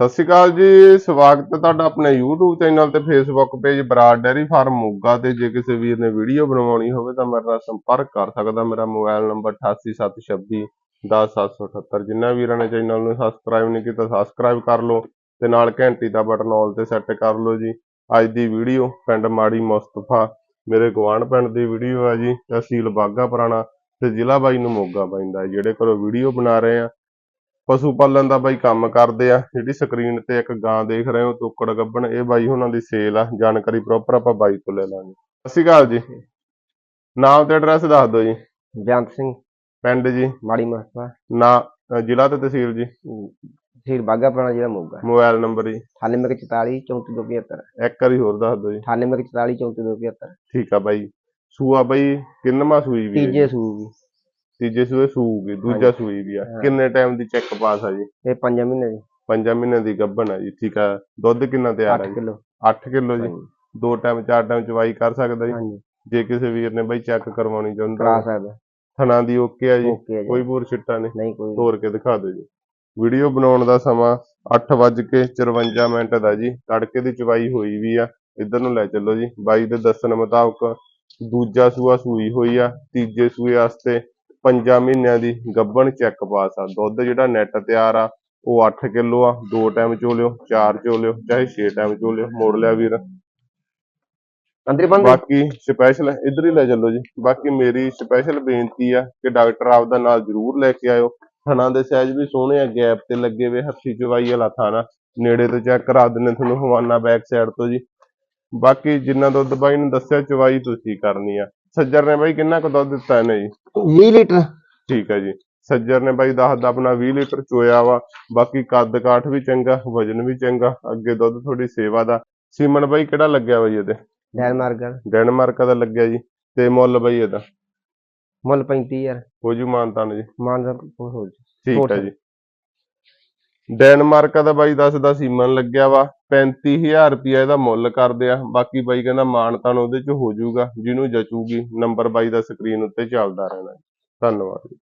ਸਤਿ ਸ਼੍ਰੀ ਅਕਾਲ ਜੀ, ਸਵਾਗਤ ਹੈ ਤੁਹਾਡਾ ਆਪਣੇ YouTube ਚੈਨਲ ਤੇ Facebook page Brar dairy farm Moga ਤੇ। ਜੇ ਕਿਸੇ ਵੀਰ ਨੇ ਵੀਡੀਓ ਬਣਵਾਉਣੀ ਹੋਵੇ ਤਾਂ ਮੇਰੇ ਨਾਲ ਸੰਪਰਕ ਕਰ ਸਕਦਾ। ਮੇਰਾ ਮੋਬਾਈਲ ਨੰਬਰ 8876 10778 ਜਿਨ੍ਹਾਂ ਵੀਰਾਂ ਨੇ ਚੈਨਲ ਨੂੰ ਸਬਸਕ੍ਰਾਈਬ ਨਹੀਂ ਕੀਤਾ ਸਬਸਕ੍ਰਾਈਬ ਕਰ ਲਓ ਤੇ ਨਾਲ ਘੰਟੀ ਦਾ ਬਟਨ ਆਲ ਤੇ ਸੈੱਟ ਕਰ ਲਓ ਜੀ। ਅੱਜ ਦੀ ਵੀਡੀਓ ਪਿੰਡ ਮਾੜੀ ਮੁਸਤਫਾ, ਮੇਰੇ ਗਵਾਂਢ ਪਿੰਡ ਦੀ ਵੀਡੀਓ ਆ ਜੀ। ਤਹਿਸੀਲ ਬਾਗਾ ਪੁਰਾਣਾ ਤੇ ਜ਼ਿਲ੍ਹਾ ਬਾਈ ਨੂੰ ਮੋਗਾ ਪੈਂਦਾ ਜਿਹੜੇ ਘਰੋਂ ਵੀਡੀਓ ਬਣਾ ਰਹੇ ਆ। ਪਸ਼ੂ ਪਾਲਣ ਦਾ ਬਾਈ ਕੰਮ ਕਰਦੇ ਆ ਜਿਹੜੀ ਸਕਰੀਨ ਤੇ ਇੱਕ ਗਾਂ ਦੇਖ ਰਹੇ ਹੋ ਤੋਕੜ ਗੱਬਣ ਇਹ ਬਾਈ ਉਹਨਾਂ ਦੀ ਸੇਲ ਆ ਜਾਣਕਾਰੀ ਪ੍ਰੋਪਰ ਆਪਾਂ ਬਾਈ ਤੋਂ ਲੈ ਲਾਂਗੇ। ਸਤਿ ਸ਼੍ਰੀ ਅਕਾਲ ਜੀ। ਨਾਮ ਤੇ ਐਡਰੈਸ ਦੱਸ ਦਿਓ ਜੀ। ਬੇਅੰਤ ਸਿੰਘ। ਪਿੰਡ ਜੀ। ਮਾੜੀ ਮਸਤਾ। ਨਾ ਜ਼ਿਲ੍ਹਾ ਤੇ ਤਹਿਸੀਲ ਜੀ। ਤਹਿਸੀਲ ਬਾਗਾ ਪੁਰਾਣਾ ਜ਼ਿਲ੍ਹਾ ਮੋਗਾ। ਮੋਬਾਈਲ ਨੰਬਰ ਜੀ। 9844 34275 ਇੱਕ ਵਾਰੀ ਹੋਰ ਦੱਸ ਦਿਓ ਜੀ। 9844 34275 ਠੀਕ ਆ ਬਾਈ। ਸੂਆ ਬਾਈ ਕਿੰਨਵਾਂ ਸੂਈ ਵੀ? ਤੀਜੇ ਸੂਗੀ ਤੀਜੇ ਸੂਏ ਸੂਗੀ ਦੂਜਾ। ਸੂਈ ਵੀ ਆ। ਕਿੰਨੇ ਟਾਈਮ ਦੀ ਚੈੱਕ ਪਾਸ ਆ ਜੀ? ਇਹ 5 ਮਹੀਨੇ ਦੀ। ਪੰਜਾਂ ਮਹੀਨਿਆਂ ਦੀ ਗੱਭਣ ਆ ਜੀ ਠੀਕ ਆ। ਦੁੱਧ ਕਿੰਨਾ ਤਿਆਰ ਆ 8 ਜੀ? ਕਿਲੋ। 8 ਕਿਲੋ ਜੀ। ਦੋ ਟਾਈਮ ਚਾਰ ਟਾਈਮ ਚਵਾਈ ਕਰ ਸਕਦਾ ਜੀ? ਜੇ ਕਿਸੇ ਵੀਰ ਨੇ ਬਾਈ ਚੈੱਕ ਕਰਵਾਉਣੀ ਕਰਾ ਚਾਹੁੰਦਾ ਸਕਦਾ। ਥਣਾ ਦੀ ਓਕੇ ਆ ਜੀ? ਕੋਈ ਬੂਰ ਛਿੱਟਾ ਨਹੀਂ। ਨਹੀਂ ਕੋਈ ਤੋੜ ਕੇ ਦਿਖਾ ਦਿਓ ਜੀ। ਵੀਡੀਓ ਬਣਾਉਣ ਦਾ ਸਮਾਂ 8:54 ਮਿੰਟ ਦਾ ਜੀ। ਤੜਕੇ ਦੀ ਚਵਾਈ ਹੋਈ ਵੀ ਆ। ਇੱਧਰ ਨੂੰ ਲੈ ਚੱਲੋ ਜੀ। ਬਾਈ ਦੇ ਦੱਸਣ ਮੁਤਾਬਕ ਦੂਜਾ ਸੂਆ ਸੂਈ ਹੋਈ ਆ। ਤੀਜੇ ਸੂਏ ਵਾਸਤੇ ਪੰਜਾਂ ਮਹੀਨਿਆਂ ਦੀ ਗੱਭਣ ਚੈੱਕ ਪਾਸ ਆ ਦੁੱਧ ਜਿਹੜਾ ਨੈਟ ਤਿਆਰ ਆ ਉਹ 8 ਕਿਲੋ ਆ। ਦੋ ਟਾਈਮ ਚੋ ਲਿਓ ਚਾਰ ਚੋ ਲਿਓ ਚਾਹੇ 6 ਟਾਈਮ ਚੋ ਲਿਓ ਮੋੜ ਲਿਆ ਵੀਰ। ਅੰਦਰ ਬੰਦ ਬਾਕੀ ਸਪੈਸ਼ਲ ਇੱਧਰ ਹੀ ਲੈ ਚੱਲੋ ਜੀ। ਬਾਕੀ ਮੇਰੀ ਸਪੈਸ਼ਲ ਬੇਨਤੀ ਆ ਕਿ ਡਾਕਟਰ ਆਪਦਾ ਨਾਲ ਜ਼ਰੂਰ ਲੈ ਕੇ ਆਇਓ। ਥਣਾ ਦੇ ਸਾਈਜ਼ ਵੀ ਸੋਹਣੇ ਆ ਗੈਪ ਤੇ ਲੱਗੇ ਵੇ ਹੱਥੀ ਚਵਾਈ ਵਾਲਾ ਥਾਣਾ। ਨੇੜੇ ਤੋਂ ਚੈੱਕ ਕਰਾ ਦਿੰਨੇ ਤੁਹਾਨੂੰ ਹਵਾਨਾ ਬੈਕ ਸਾਈਡ ਤੋਂ ਜੀ। ਬਾਕੀ ਜਿੰਨਾ ਦੁੱਧ ਬਾਈ ਨੂੰ ਦੱਸਿਆ ਚਵਾਈ ਤੁਸੀਂ ਕਰਨੀ ਆ। ਸੱਜਰ ਨੇ ਬਾਈ ਕਿੰਨਾ ਕੁ ਦੁੱਧ ਦਿੱਤਾ ਇਹਨੇ ਜੀ? 20 ਲੀਟਰ। ਠੀਕ ਹੈ ਜੀ। ਸੱਜਰ ਨੇ ਬਾਈ ਦੱਸਦਾ ਆਪਣਾ 20 ਲੀਟਰ ਚੋਇਆ ਵਾ। ਬਾਕੀ ਕੱਦ ਕਾਠ ਵੀ ਚੰਗਾ ਵਜਨ ਵੀ ਚੰਗਾ ਅੱਗੇ ਦੁੱਧ ਥੋੜੀ ਸੇਵਾ ਦਾ। ਸੀਮਨ ਬਾਈ ਕਿਹੜਾ ਲੱਗਿਆ ਬਾਈ ਇਹਦੇ? ਡੈਨਮਾਰਕ ਡੈਨਮਾਰਕ ਦਾ ਲੱਗਿਆ ਜੀ। ਤੇ ਮੁੱਲ ਬਈ ਇਹਦਾ? ਮੁੱਲ 35000 ਹੋ ਜੂ ਮਾਨਤਾਨ ਜੀ। ਮਾਨਸਾ ਹੋ ਜੀ। ਠੀਕ ਹੈ। ਜੀ। ਡੈਨਮਾਰਕ ਦਾ ਬਾਈ ਦੱਸਦਾ ਸੀਮਨ ਲੱਗਿਆ ਵਾ। 35000 ਰੁਪਿਆ ਇਹਦਾ ਮੁੱਲ ਕਰਦੇ ਆ। ਬਾਕੀ ਬਾਈ ਕਹਿੰਦਾ ਮਾਨਤਾਨ ਉਹਦੇ ਚ ਹੋ ਜਾਊਗਾ, ਜਿਹਨੂੰ ਜਚੂਗੀ ਨੰਬਰ ਬਾਈ ਦਾ ਸਕਰੀਨ ਉੱਤੇ ਚੱਲਦਾ ਰਹਿਣਾ। ਧੰਨਵਾਦ। ਜੀ